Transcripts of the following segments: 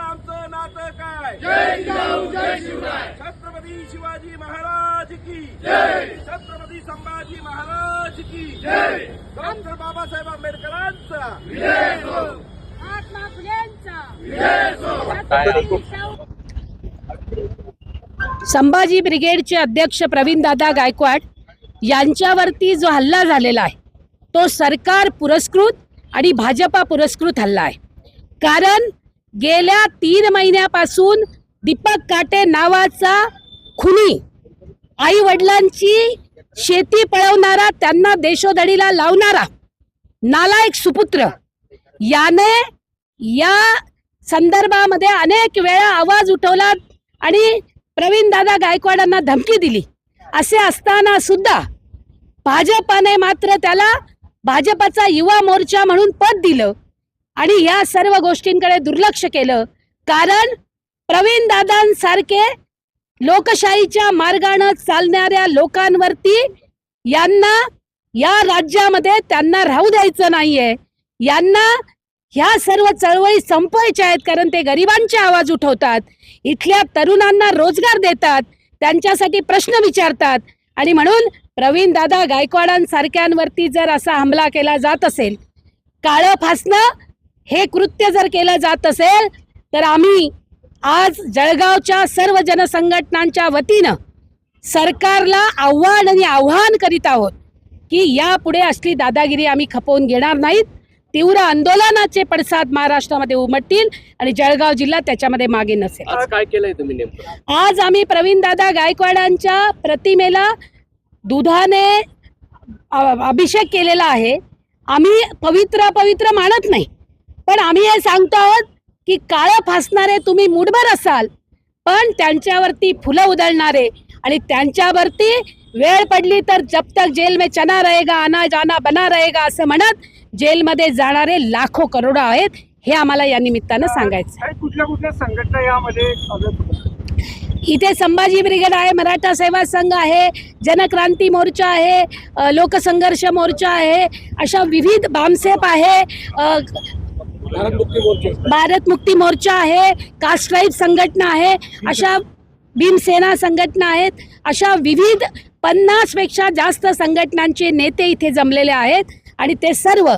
आमचं नातं काय छत्रपती शिवाजी महाराज की छत्रपती संभाजी महाराज की डॉक्टर बाबासाहेब आंबेडकरांचा महात्मा फुलेंचा संभाजी ब्रिगेडचे अध्यक्ष प्रवीणदादा गायकवाड यांच्यावरती जो हल्ला झालेला आहे तो सरकार पुरस्कृत आणि भाजपा पुरस्कृत हल्ला आहे. कारण गेल्या तीन महिन्यापासून दीपक काटे नावाचा खुनी आई वडिलांची शेती पळवणारा त्यांना देशोधडीला लावणारा नालायक सुपुत्र याने या संदर्भामध्ये अनेक वेळा आवाज उठवला आणि प्रवीणदादा गायकवाडांना धमकी दिली. असे असताना सुद्धा भाजपाने मात्र त्याला भाजपाचा युवा मोर्चा म्हणून पद दिलं आणि या सर्व गोष्टींकडे दुर्लक्ष केलं. कारण प्रवीणदादांसारखे लोकशाहीच्या मार्गानं चालणाऱ्या लोकांवरती यांना या राज्यामध्ये त्यांना राहू द्यायचं नाहीये. यांना ह्या सर्व चळवळी संपवायच्या आहेत कारण ते गरिबांचे आवाज उठवतात. इथल्या तरुणांना रोजगार देतात. त्यांच्यासाठी प्रश्न विचारतात. आणि म्हणून प्रवीण दादा गायकवाडांसारख्यांवरती जर असा हमला केला जात असेल काळं फासणं हे कृत्य जर केलं जात असेल तर आम्ही आज जळगावच्या सर्व जनसंघटनांच्या वतीनं सरकारला आव्हान आणि आव्हान करीत आहोत की यापुढे असली दादागिरी आम्ही खपवून घेणार नाहीत. तीव्र आंदोलनाचे पडसाद महाराष्ट्रामध्ये उमटतील आणि जळगाव जिल्हा त्याच्यामध्ये मागे नसेल. आज काय केलंय तुम्ही नेमकं? आज आम्ही प्रवीणदादा गायकवाडांच्या प्रतिमेला दुधाने अभिषेक केलेला आहे. आम्ही पवित्र पवित्र मानत नाही. पण आम्ही हे सांगतो आहोत की काळं फासणारे तुम्ही मुठभर असाल पण त्यांच्यावरती फुलं उधळणारे आणि त्यांच्यावरती वेळ पडली तर जब तक जेल में चना रहेगा आना जाना बना रहेगा असं म्हणत जेलमध्ये जाणारे लाखो करोडो आहेत हे आम्हाला या निमित्तानं सांगायचं. काय कुठल्या कुठल्या संघटना यामध्ये? इथे संभाजी ब्रिगेड आहे मराठा सेवा संघ आहे जनक्रांती मोर्चा आहे लोकसंघर्ष मोर्चा आहे अशा विविध बामसेप आहे अ, भारत मुक्ती मोर्चा भारत मुक्ती मोर्चा आहे कास्ट्राईब संघटना आहे अशा भीमसेना संघटना आहेत. अशा विविध पन्नासपेक्षा जास्त संघटनांचे नेते इथे जमलेले आहेत. आणि ते सर्व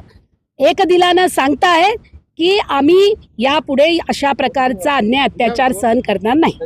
एक दिलानं सांगतायत की आम्ही यापुढे अशा प्रकारचा अन्याय अत्याचार सहन करणार नाही.